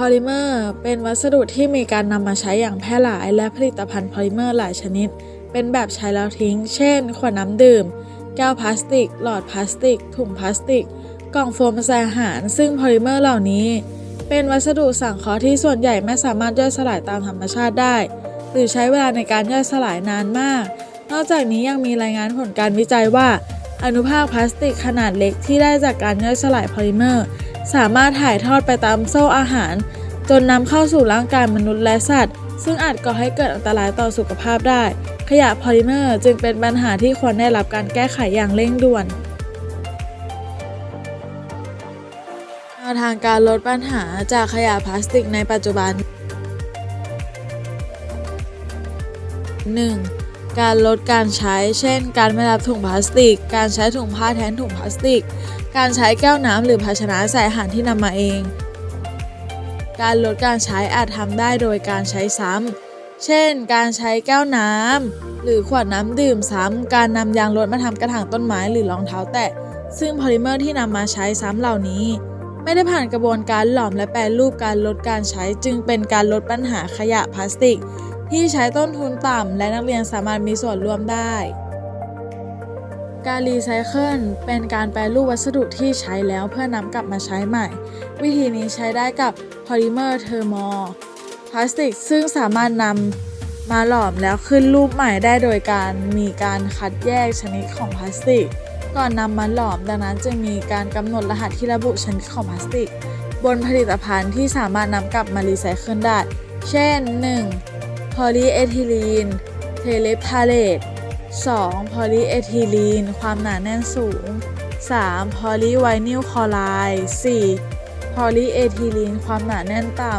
พอลิเมอร์เป็นวัสดุที่มีการนำมาใช้อย่างแพร่หลายและผลิตภัณฑ์พอลิเมอร์หลายชนิด เป็นแบบใช้แล้วทิ้ง เช่น ขวดน้ำดื่ม แก้วพลาสติก หลอดพลาสติก ถุงพลาสติก กล่องโฟมใส่อาหาร ซึ่งพอลิเมอร์เหล่านี้ เป็นวัสดุสังเคราะห์ที่ส่วนใหญ่ไม่สามารถย่อยสลายตามธรรมชาติได้ หรือใช้เวลาในการย่อยสลายนานมาก นอกจากนี้ยังมีรายงานผลการวิจัยว่า อนุภาคพลาสติกขนาดเล็กที่ได้จากการย่อยสลายพอลิเมอร์ สามารถถ่ายทอดไปตามโซ่อาหาร จนนำเข้าสู่ร่างกายมนุษย์และสัตว์ ซึ่งอาจก่อให้เกิดอันตรายต่อสุขภาพได้ ขยะพอลิเมอร์จึงเป็นปัญหาที่ควรได้รับการแก้ไขอย่างเร่งด่วนแนวทางการลดปัญหาจากขยะพลาสติกในปัจจุบัน 1. การลดการใช้ เช่น การไม่รับถุงพลาสติก การใช้ถุงผ้าแทนถุงพลาสติก การใช้แก้วน้ำหรือภาชนะใส่อาหารที่นำมาเอง การลดการใช้อาจทำได้โดยการใช้ซ้ำ เช่น การใช้แก้วน้ำหรือขวดน้ำดื่มซ้ำ การนำยางรถมาทำกระถางต้นไม้หรือรองเท้าแตะ ซึ่งพอลิเมอร์ที่นำมาใช้ซ้ำเหล่านี้ ไม่ได้ผ่านกระบวนการหลอมและแปรรูปการลดการใช้จึงเป็นการลดปัญหาขยะพลาสติก ที่ใช้ต้นทุนต่ำและนักเรียนสามารถมีส่วนร่วมได้ การรีไซเคิลเป็นการแปรรูปวัสดุที่ใช้แล้วเพื่อนำกลับมาใช้ใหม่ วิธีนี้ใช้ได้กับพอลิเมอร์เทอร์โมพลาสติกซึ่งสามารถนำมาหลอมแล้วขึ้นรูปใหม่ได้โดยการมีการคัดแยกชนิดของพลาสติก ก่อนนำมาหลอมดังนั้นจึงมีการกำหนดรหัสที่ระบุชนิดของพลาสติก บนผลิตภัณฑ์ที่สามารถนำกลับมารีไซเคิลได้ เช่น 1. พอลีเอทิลีน เทเลพาเลต 2. พอลีเอทิลีน ความหนาแน่นสูง 3. พอลีไวนิลคลอไรด์ 4. พอลีเอทิลีน ความหนาแน่นต่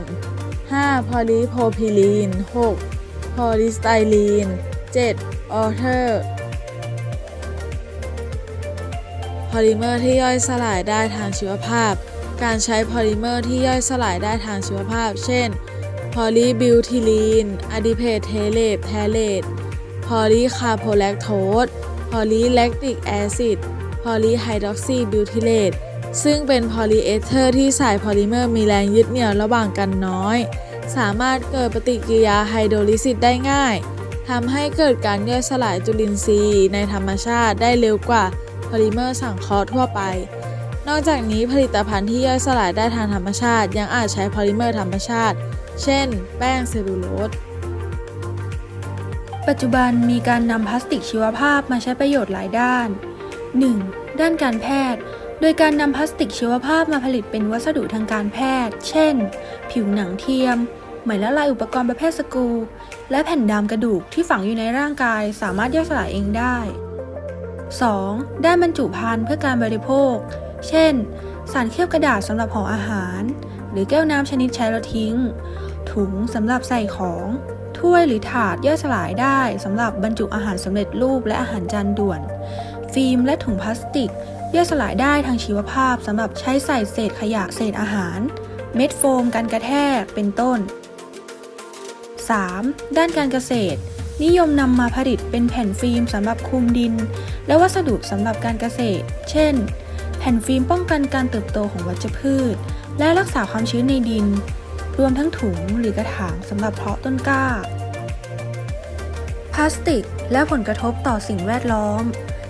ำ 5. พอลีโพพิลีน 6. พอลีสไตรีน 7. ออเทอร์พอลิเมอร์ที่ย่อยสลายได้ทางชีวภาพ การใช้พอลิเมอร์ที่ย่อยสลายได้ทางชีวภาพ เช่น พอลีบิวทิลีนอะดิเพทเทเลตแทเลต พอลีคาร์โพแลคโทสพอลีแลคติกแอซิดพอลีไฮดรอกซีบิวทิเลตซึ่งเป็นพอลีเอเทอร์ที่สายพอลิเมอร์มีแรงยึดเหนี่ยวระหว่างกันน้อย สามารถเกิดปฏิกิริยาไฮโดรลิซิสได้ง่ายทำให้เกิดการย่อยสลายจุลินทรีย์ในธรรมชาติได้เร็วกว่าพอลิเมอร์สังเคราะห์ทั่วไป นอกจากนี้ผลิตภัณฑ์ที่ย่อยสลายได้ทางธรรมชาติ ยังอาจใช้พอลิเมอร์ธรรมชาติ เช่น แป้งเซลลูโลส ปัจจุบันมีการนำพลาสติกชีวภาพมาใช้ประโยชน์หลายด้าน 1. ด้านการแพทย์ โดยการนำพลาสติกชีวภาพมาผลิตเป็นวัสดุทางการแพทย์ เช่น ผิวหนังเทียมไหมละลายอุปกรณ์ประเภทสกรูและแผ่นดามกระดูกที่ฝังอยู่ในร่างกายสามารถย่อยสลายเองได้ 2. ด้านบรรจุภัณฑ์เพื่อการบริโภค เช่น สารเคลือบกระดาษสำหรับห่ออาหาร หรือแก้วน้ำชนิดใช้แล้วทิ้ง ถุงสำหรับใส่ของ ถ้วยหรือถาดย่อยสลายได้สำหรับบรรจุอาหารสำเร็จรูปและอาหารจานด่วน ฟิล์มและถุงพลาสติกย่อยสลายได้ทางชีวภาพสำหรับใช้ใส่เศษขยะเศษอาหาร เม็ดโฟมกันกระแทกเป็นต้น 3. ด้านการเกษตร นิยมนำมาผลิตเป็นแผ่นฟิล์มสำหรับคลุมดิน และวัสดุสำหรับการเกษตร เช่น แผ่นฟิล์มป้องกันการเติบโตของวัชพืช และรักษาความชื้นในดิน รวมทั้งถุงหรือกระถางสำหรับเพาะต้นกล้า พลาสติกและผลกระทบต่อสิ่งแวดล้อม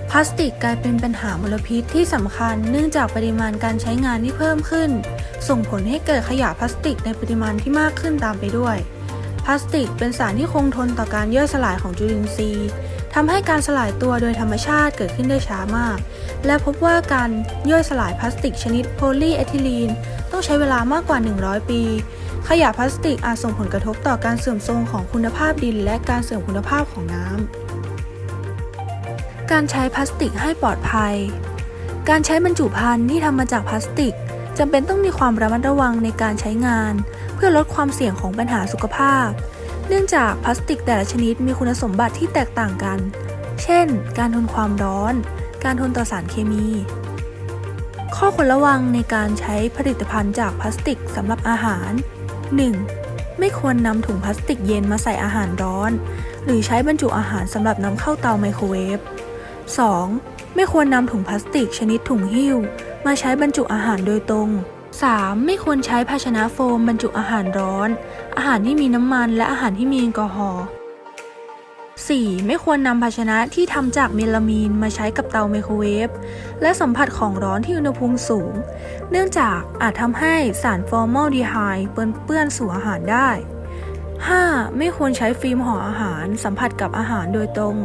พลาสติกกลายเป็นปัญหามลพิษที่สำคัญเนื่องจากปริมาณการใช้งานที่เพิ่มขึ้น ส่งผลให้เกิดขยะพลาสติกในปริมาณที่มากขึ้นตามไปด้วย พลาสติกเป็นสารที่คงทนต่อการย่อยสลายของจุลินทรีย์ทำให้การสลายตัวโดยธรรมชาติเกิดขึ้นได้ช้ามาก และพบว่าการย่อยสลายพลาสติกชนิดโพลีเอทิลีนต้องใช้เวลามากกว่า 100 ปี ขยะพลาสติกอาจส่งผลกระทบต่อการเสื่อมโทรมของคุณภาพดิน และการเสื่อมคุณภาพของน้ำ การใช้พลาสติกให้ปลอดภัย การใช้บรรจุภัณฑ์ที่ทำมาจากพลาสติกจำเป็นต้องมีความระมัดระวังในการใช้งาน เพื่อลดความเสี่ยงของปัญหาสุขภาพ เนื่องจากพลาสติกแต่ละชนิดมีคุณสมบัติที่แตกต่างกัน เช่น การทนความร้อน การทนต่อสารเคมี ข้อควรระวังในการใช้ผลิตภัณฑ์จากพลาสติกสำหรับอาหาร 1. ไม่ควรนำถุงพลาสติกเย็นมาใส่อาหารร้อน หรือใช้บรรจุอาหารสำหรับนำเข้าเตาไมโครเวฟ 2. ไม่ควรนำถุงพลาสติกชนิดถุงหิ้ว มาใช้บรรจุอาหารโดยตรง 3. ไม่ควรใช้ภาชนะโฟมบรรจุอาหารร้อน อาหารที่มีน้ำมันและอาหารที่มีแอลกอฮอล์ 4. ไม่ควรนำภาชนะที่ทำจากเมลามีนมาใช้กับเตาไมโครเวฟและสัมผัสของร้อนที่อุณหภูมิสูง เนื่องจากอาจทำให้สารฟอร์มอลดีไฮด์เปื้อนสู่อาหารได้ 5. ไม่ควรใช้ฟิล์มห่ออาหารสัมผัสกับอาหารโดยตรง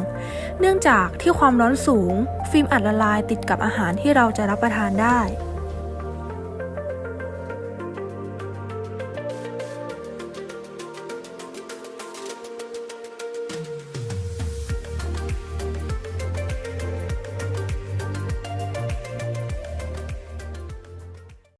เนื่องจากที่ความร้อนสูง ฟิล์มอัดละลายติดกับอาหารที่เราจะรับประทานได้